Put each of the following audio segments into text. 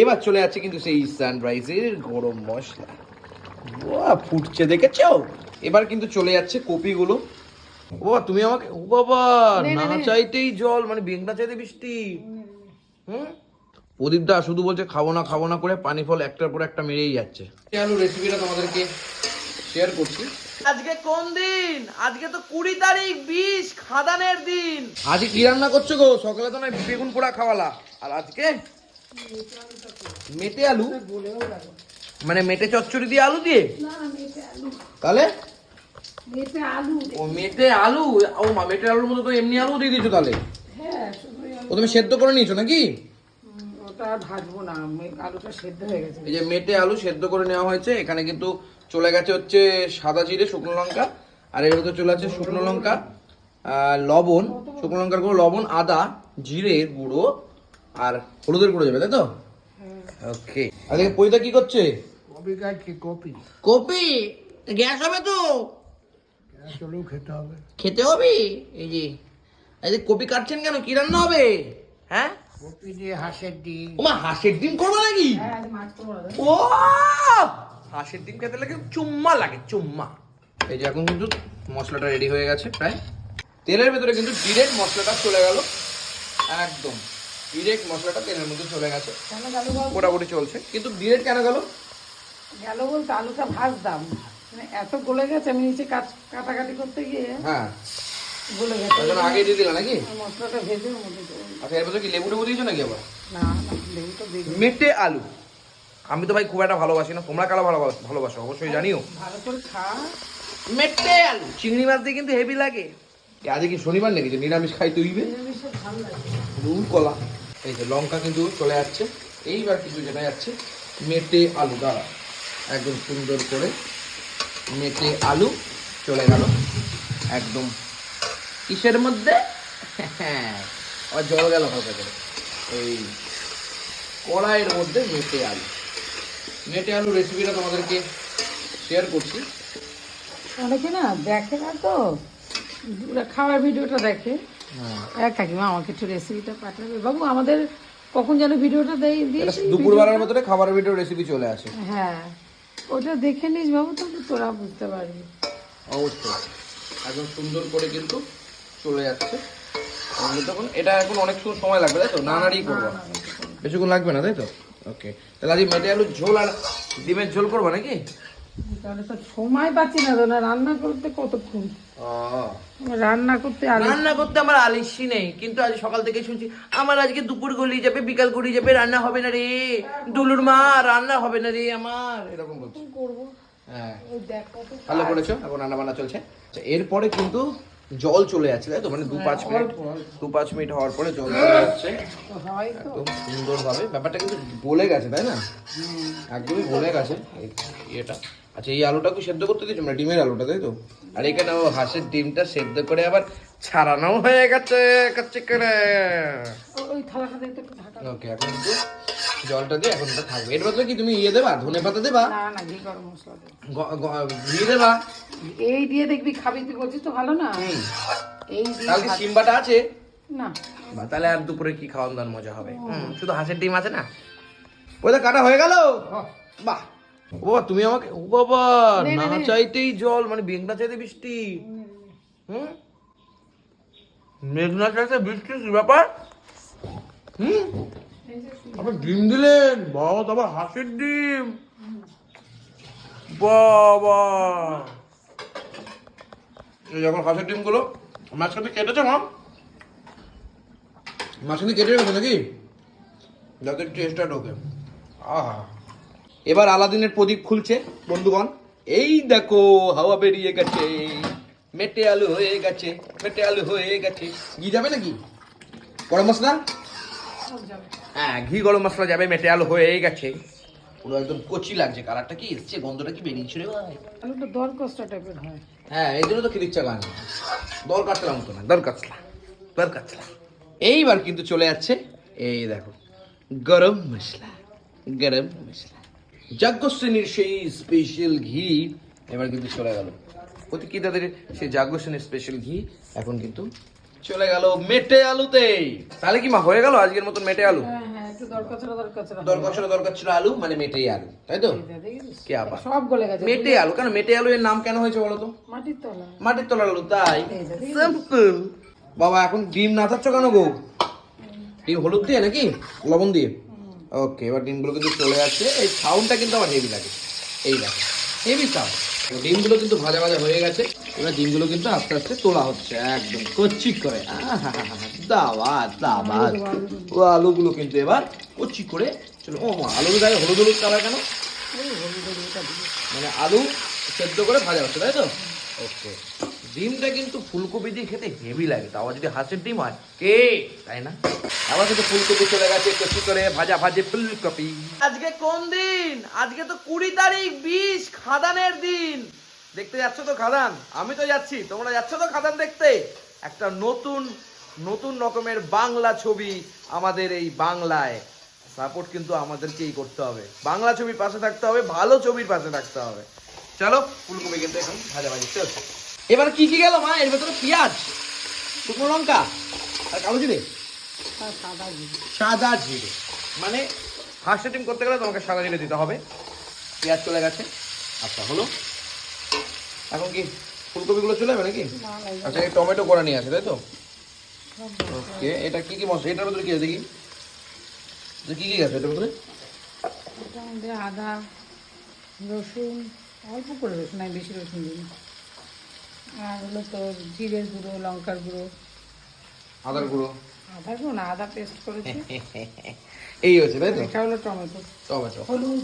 এবার চলে যাচ্ছে কিন্তু সেই সানরাইজের গরম মশলা। বাহ ফুটছে দেখেছ? এবার কিন্তু চলে যাচ্ছে কপিগুলো। ও বাবা, তুমি আমাকে ও বাবা না চাইতেই জল মানে বেগনা চাইতে বৃষ্টি। হুম? প্রদীপ দা শুধু বলছে খাব না খাব না করে পানি ফল একটার পর একটা মেরেই যাচ্ছে। আলু রেসিপিটা তোমাদেরকে শেয়ার করছি। আজকে কোন দিন? আজকে তো কুড়ি তারিখ বিশ খাদানের দিন। আজকে কি রান্না করছ গো? সকালে তো নয় বেগুন পোড়া খাওয়ালা। আর আজকে মেটে আলু? মানে মেটে চচ্চড়ি দিয়ে আলু দিয়ে? তাহলে? ও মেটে আলু? ও মা মেটে আলুর মধ্যে তো এমনি আলু দিয়ে দিয়েছ তাহলে? হ্যাঁ ও তুমি সেদ্ধ করে নিয়েছো নাকি? ওটা ভাজবো না আলুটা সেদ্ধ হয়ে গেছে। এই যে মেটে আলু সেদ্ধ করে নেওয়া হয়েছে এখানে কিন্তু চলে গেছে হচ্ছে সাদা জিরে শুকনো লঙ্কা আর এর মধ্যে চলে আছে শুকনো লঙ্কা আহ, লবণ। শুকনো লঙ্কার গুঁড়ো লবণ আদা জিরে গুঁড়ো আর হলুদের গুঁড়ো যাবে তাই তো? ওকে। আজকে পৈতা কি করছে? কপি গাছকে কপি? কপি? গ্যাস হবে তো। চলেও খেতে হবে। খেতে হবে? এই যে এই যে কপি কাটছেন কেন? কি রান্না হবে? হ্যাঁ? কপি দিয়ে হাঁসের ডিম। ওমা হাঁসের ডিম করব নাকি? হ্যাঁ আজ মাছ করব না। ও হাঁসের ডিম খেতে লাগে চুম্মা লাগে চুম্মা। এই যে এখন কিন্তু মশলাটা রেডি হয়ে গেছে প্রায়। তেলের ভেতরে কিন্তু ডিরেক্ট মশলাটা চলে গেল। একদম। ডিরেক্ট মশলাটা তেলের মধ্যে চলে গেছে। মোটামুটি চলছে। কিন্তু ডিরেক্ট কেন গেল? গেল বলতে আলুটা ভাজতাম। মানে এত গলে গেছে আমি নিচে কাট- কাটাকাটি করতে গিয়ে হ্যাঁ। গলে গেছে। আগে দিয়ে দিলা নাকি? মশলাটা ভেজে। আচ্ছা এর কি লেবু টেবু দিয়েছ নাকি আবার? না না লেবু তো মেটে আলু। আমি তো ভাই খুব একটা ভালোবাসি না। তোমরা কারা ভালো ভালোবাসো? অবশ্যই জানিও। ভালো করে খা। মেটে আলু। চিংড়ি মাছ দিয়ে কিন্তু হেভি লাগে। আজকে কি শনিবার নাকি? যে নিরামিষ খাই তুইবে নিরামিষে ভালো লাগে। কলা। এই যে লঙ্কা কিন্তু চলে যাচ্ছে এইবার কিন্তু যেটা যাচ্ছে, মেটে আলু, দাঁড়া, একদম সুন্দর করে মেটে আলু চলে গেল। একদম কিসের মধ্যে? হ্যাঁ জল গেল হালকা করে। এই কড়াইয়ের মধ্যে মেটে আলু। মেটে আলু রেসিপিটা তোমাদেরকে শেয়ার করছি। অনেকে না দেখে না তো। ওরা খাওয়ার ভিডিওটা দেখে। হ্যাঁ। এক কাকিমা আমাকে একটু রেসিপিটা পাঠাবে। বাবু আমাদের কখন যেন ভিডিওটা দেই দিয়েছি দুপুরবেলার মধ্যে খাবারের ভিডিও রেসিপি চলে আসে। হ্যাঁ। ওটা দেখে নিস বাবু তবে তোরা বুঝতে পারবি। অবশ্যই। একদম সুন্দর করে কিন্তু চলে যাচ্ছে। তখন এটা এখন অনেক সময় সময় লাগবে তাই তো? নানারই করব। বেশিক্ষণ লাগবে না তাই তো? ওকে তাহলে আজকে মেটে আলুর ঝোল আর ডিমের ঝোল করব নাকি? তাহলে তো সময় পাচ্ছি না তো না রান্না করতে কতক্ষণ? রান্না করতে রান্না করতে আমার আলিসি নেই কিন্তু আজ সকাল থেকে শুনছি আমার আজকে দুপুর গলিয়ে যাবে বিকাল গলিয়ে যাবে রান্না হবে না রে। দুলুর মা রান্না হবে না রে আমার। এরকম বলছি। করব? হ্যাঁ। ওই দেখ কত ভালো করেছ? এখন রান্না বান্না চলছে। আচ্ছা, এরপরে কিন্তু জল চলে যাচ্ছে তাই তো? মানে দু পাঁচ মিনিট দু পাঁচ মিনিট হওয়ার পরে জল চলে যাচ্ছে। হয় তো। একদম সুন্দরভাবে। ব্যাপারটা কিন্তু বলে গেছে তাই না? একদমই বলে গেছে। এটা আচ্ছা এই আলুটা কি সেদ্ধ করতে দিয়েছ? মানে ডিমের আলুটা তাই তো? আর এখানে ও হাঁসের ডিমটা সেদ্ধ করে আবার ছাড়ানো হয়ে গেছে কাচ্চি করে। ওই থালাটা একটু ঢাকা ওকে এখন কিন্তু জলটা দিয়ে এখন এটা থাকবে। এর বদলে কি তুমি ইয়ে দেবা? ধনে পাতা দেবা? না না ঘি গরম মশলা দে গ- গ- দেবা? এই দিয়ে দেখবি খাবি তুই বলছিস তো ভালো না? এই দিয়ে কালকে সিম্বাটা আছে? না। বা তাহলে আর দুপুরে কি খাওয়ান দাওয়ার মজা হবে? শুধু হাঁসের ডিম আছে না? ওইটা কাটা হয়ে গেল? বাহ। ও বাবা, তুমি আমাকে ও বাবা না চাইতেই জল মানে বেগনা চাইতে বৃষ্টি। হুম? মেঘনা চাইতে বৃষ্টি কি ব্যাপার? হুম? আবার ডিম দিলেন? বাবা তো আবার হাঁসের ডিম। বাবা। এই যখন হাঁসের ডিমগুলো মাঝখানে কেটেছে মা? মাঝখানে কেটে রেখেছো নাকি? যাতে টেস্টটা ঢোকে। আহা। এবার আলাদিনের প্রদীপ খুলছে বন্ধুগণ। এই দেখো হাওয়া বেরিয়ে গেছে মেটে আলু হয়ে গেছে মেটে আলু হয়ে গেছে। ঘি যাবে নাকি? গরম মশলা? হ্যাঁ ঘি গরম মশলা যাবে মেটে আলু হয়ে গেছে। পুরো একদম কচি লাগছে কালারটা কি এসছে গন্ধটা কি বেরিয়েছে রে ভাই? আলুটা দর কষ্টা টাইপের হয়। হ্যাঁ এই জন্য তো খেতে ইচ্ছা করে না। দর কাটলাম তো না দর কাটলা দর কাটলা এইবার কিন্তু চলে যাচ্ছে এই দেখো গরম মশলা গরম মশলা। যাজ্ঞ শ্রেণির সেই স্পেশাল ঘি এবার কিন্তু চলে গেল। অতি কি তাদের? সেই যাজ্ঞ শ্রেণির স্পেশাল ঘি এখন কিন্তু চলে গেল মেটে আলুতে। তাহলে কি মা হয়ে গেল? আজকের মতন মেটে আলু? দরকার ছিল দরকার আলু মানে আলু তাই তো? কে আবার? সব গলে গেছে মেটে আলু কেন মেটে আলু এর নাম কেন হয়েছে বলো তো? মাটির তলা। মাটির তলার আলু তাই। সিম্পল বাবা এখন ডিম না থাকছো কেন গো? ডিম হলুদ দিয়ে নাকি? লবণ দিয়ে? ওকে এবার ডিমগুলো কিন্তু চলে যাচ্ছে এই সাউন্ডটা কিন্তু আমার হেভি লাগে। এই দেখো হেভি সাউন্ড ডিমগুলো কিন্তু ভাজা ভাজা হয়ে গেছে। এবার ডিমগুলো কিন্তু আস্তে আস্তে তোলা হচ্ছে, একদম কচ্ছি করে। দাবা দাবা ও আলুগুলো কিন্তু এবার কচ্ছি করে চলো, ও আলুর গায়ে হলুদ হলুদ কালার কেন? মানে আলু সেদ্ধ করে ভাজা হচ্ছে, তাই তো? ওকে ডিমটা কিন্তু ফুলকপি দিয়ে খেতে হেভি লাগে, তাও যদি হাঁসের ডিম হয়। কে? তাই না? আবার কিন্তু ফুলকপি চলে গেছে কচি করে ভাজা ভাজে ফুলকপি। আজকে কোন দিন? আজকে তো কুড়ি তারিখ, বিশ, খাদানের দিন। দেখতে যাচ্ছ তো খাদান? আমি তো যাচ্ছি। তোমরা যাচ্ছ তো খাদান দেখতে? একটা নতুন নতুন রকমের বাংলা ছবি আমাদের এই বাংলায়। সাপোর্ট কিন্তু আমাদেরকেই করতে হবে। বাংলা ছবির পাশে থাকতে হবে, ভালো ছবির পাশে থাকতে হবে। চলো, ফুলকপি কিন্তু এখন ভাজা ভাজি চলছে। এবার কি কি গেল মা? এর ভেতরে পেঁয়াজ শুকনো লঙ্কা আর কালো জিরে? সাদা জিরে। মানে ফার্স্ট ডিম করতে গেলে তোমাকে সাদা জিরে দিতে হবে। পেঁয়াজ চলে গেছে। আচ্ছা হলো। এখন কি ফুলকপিগুলো চলে যাবে নাকি। আচ্ছা এই টমেটো করা নিয়ে আছে তাই তো? ওকে এটা কি কি মশলা? এটার ভেতরে কি আছে দেখি। যে কি কি আছে এটার ভেতরে? আদা রসুন অল্প করে রসুন বেশি রসুন দিই না। আর হলো তো জিরের গুঁড়ো লঙ্কার গুঁড়ো। আদার গুঁড়ো। আদা গুঁড়ো না আদা পেস্ট করেছি। এই হচ্ছে তাই তো? এটা হলো টমেটো। টমেটো হলুদ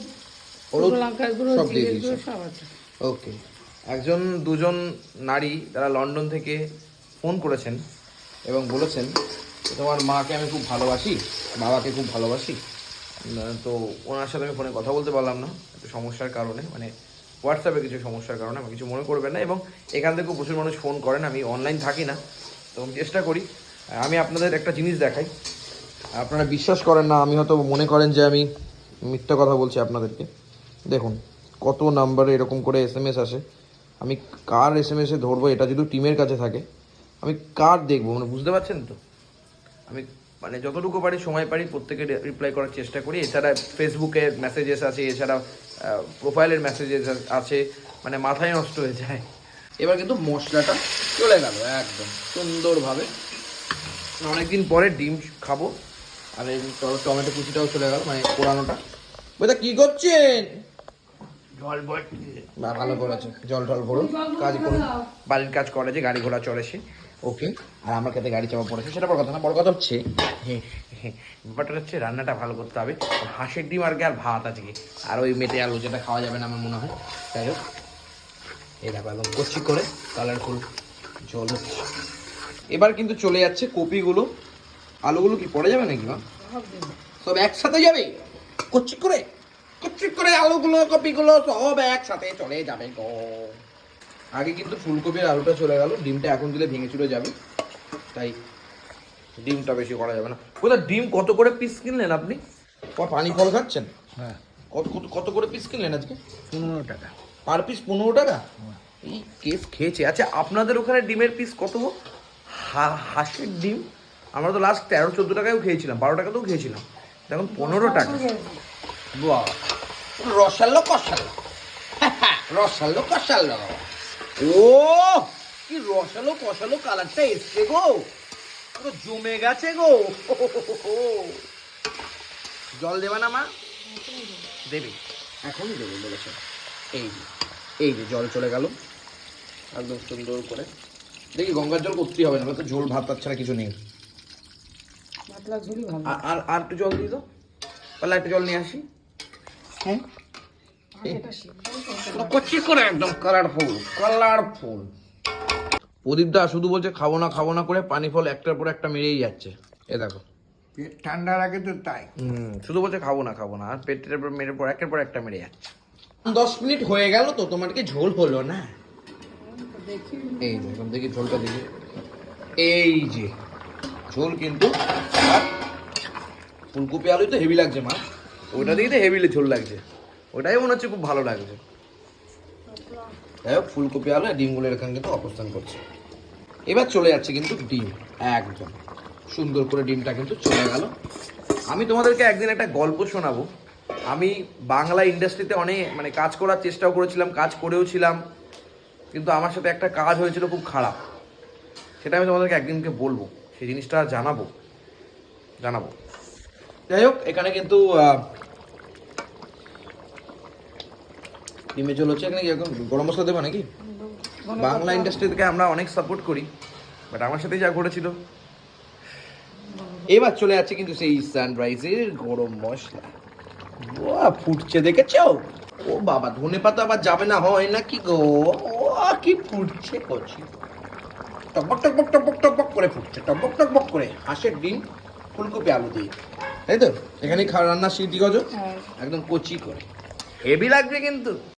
হলুদ লঙ্কার গুঁড়ো জিরের গুঁড়ো সব আছে। ওকে। একজন দুজন নারী তারা লন্ডন থেকে ফোন করেছেন এবং বলেছেন তোমার মাকে আমি খুব ভালোবাসি বাবাকে খুব ভালোবাসি। তো ওনার সাথে আমি ফোনে কথা বলতে পারলাম না একটু সমস্যার কারণে মানে হোয়াটসঅ্যাপে কিছু সমস্যার কারণে আমি কিছু মনে করবেন না এবং এখান থেকেও প্রচুর মানুষ ফোন করেন, আমি অনলাইন থাকি না। তো চেষ্টা করি, আমি আপনাদের একটা জিনিস দেখাই। আপনারা বিশ্বাস করেন না, আমি হয়তো মনে করেন যে আমি মিথ্যা কথা বলছি আপনাদেরকে। দেখুন, কত নাম্বারে এরকম করে এস এম এস আসে। আমি কার এস এম এসে ধরবো, এটা যদি টিমের কাছে থাকে, আমি কার দেখব মানে বুঝতে পারছেন তো? আমি মানে যতটুকু পারি সময় পারি, প্রত্যেকে রিপ্লাই করার চেষ্টা করি। এছাড়া ফেসবুকে মেসেজেস আছে এছাড়া প্রোফাইলের মেসেজেস আছে মানে মাথায় নষ্ট হয়ে যায়। এবার কিন্তু মশলাটা চলে গেল একদম সুন্দরভাবে। অনেকদিন পরে ডিম খাব আর এই টমেটো কুচিটাও চলে গেল মানে পোড়ানোটা। বইটা কি করছেন? ভালো করেছে। জল টল ভরুন কাজ করুন বাড়ির কাজ করে যে গাড়ি ঘোড়া চড়েছে। ওকে, আর আমার কাছে গাড়ি চাপা পড়েছে, সেটা বড় কথা না, বড় কথা হচ্ছে ব্যাপারটা হচ্ছে রান্নাটা ভালো করতে হবে। হাঁসের ডিম আর আর ভাত আজকে। আর ওই মেটে আলু যেটা খাওয়া যাবে না আমার মনে হয়। যাই হোক, এই দেখো একদম কচি করে কালারফুল হচ্ছে। এবার কিন্তু চলে যাচ্ছে কপিগুলো। আলুগুলো কি পড়ে যাবে নাকি মা? সব একসাথে যাবে? কচ্ছি করে কচ্ছি করে আলুগুলো, কপিগুলো সব একসাথে চলে যাবে গো। আগে কিন্তু ফুলকপির আলুটা চলে গেল ডিমটা এখন দিলে ভেঙে চলে যাবে। তাই ডিমটা বেশি করা যাবে না। কোথায় ডিম কত করে পিস কিনলেন আপনি? পানি ফল খাচ্ছেন? হ্যাঁ। কত কত কত করে পিস কিনলেন আজকে? পনেরো টাকা। পার পিস পনেরো টাকা? এই কেস খেয়েছে। আচ্ছা আপনাদের ওখানে ডিমের পিস কত হাঁসের ডিম? আমরা তো লাস্ট তেরো চোদ্দ টাকায়ও খেয়েছিলাম বারো টাকাতেও খেয়েছিলাম। এখন পনেরো টাকা। বাহ। রসালো কষালো। রসালো কষালো। ও! কি রসালো কষালো কালারটা এসছে গো। পুরো জমে গেছে গো। জল দেবে না মা? দেবে। এখনই দেবে বলেছে। এই যে এই যে জল চলে গেল। একদম সুন্দর করে। দেখি গঙ্গার জল করতেই হবে না তো ঝোল ভাত ছাড়া কিছু নেই। আর আর একটু জল দিই তো পারলে একটু জল নিয়ে আসি। হ্যাঁ। কচি করে একদম। Colourful colourful. প্রদীপ দা শুধু বলছে খাব না খাব না করে পানি ফল একটার পর একটা মেরেই যাচ্ছে। এ দেখো। পেট ঠান্ডার আগে তো তাই। হুম শুধু বলছে খাব না খাব না আর পেটের পর মেরে পর একের পর একটা মেরে যাচ্ছে। দশ মিনিট হয়ে গেল তো তোমার কি ঝোল হলো না? দেখি এই যে এখন দেখি ঝোলটা দেখি। এই যে ঝোল কিন্তু ফুলকপি আলু তো হেভি লাগছে মা। ওটা দেখি তো হেভি ঝোল লাগছে। ওটাই মনে হচ্ছে খুব ভালো লাগছে। যাই হোক, ফুলকপি আলু ডিমগুলো এখানে কিন্তু অবস্থান করছে। এবার চলে যাচ্ছে কিন্তু ডিম, একদম। সুন্দর করে ডিমটা কিন্তু চলে গেল। আমি তোমাদেরকে একদিন একটা গল্প শোনাবো। আমি বাংলা ইন্ডাস্ট্রিতে অনেক মানে কাজ করার চেষ্টাও করেছিলাম, কাজ করেও ছিলাম, কিন্তু আমার সাথে একটা কাজ হয়েছিল খুব খারাপ। সেটা আমি তোমাদেরকে একদিনকে বলব, সেই জিনিসটা জানাব জানাব। যাই হোক, এখানে কিন্তু আহ, ডিমে ঝোল হচ্ছে এখানে এখন গরম মশলা দেবো নাকি? বাংলা ইন্ডাস্ট্রি থেকে আমরা অনেক সাপোর্ট করি বাট আমার সাথে যা ঘটেছিল। এবার চলে যাচ্ছে কিন্তু সেই সানরাইজের গরম মশলা। ওয়া ফুটছে দেখেছ? ও বাবা ধনে পাতা আবার যাবে না হয় না কি গো? ও কি ফুটছে কচি। টকবক টকবক টকবক টকবক করে ফুটছে টকবক টকবক করে। হাঁসের ডিম ফুলকপি আলু দিয়ে। তাই তো? এখানে খা রান্নার স্মৃতি গজ হ্যাঁ। একদম কচি করে। হেভি লাগবে কিন্তু।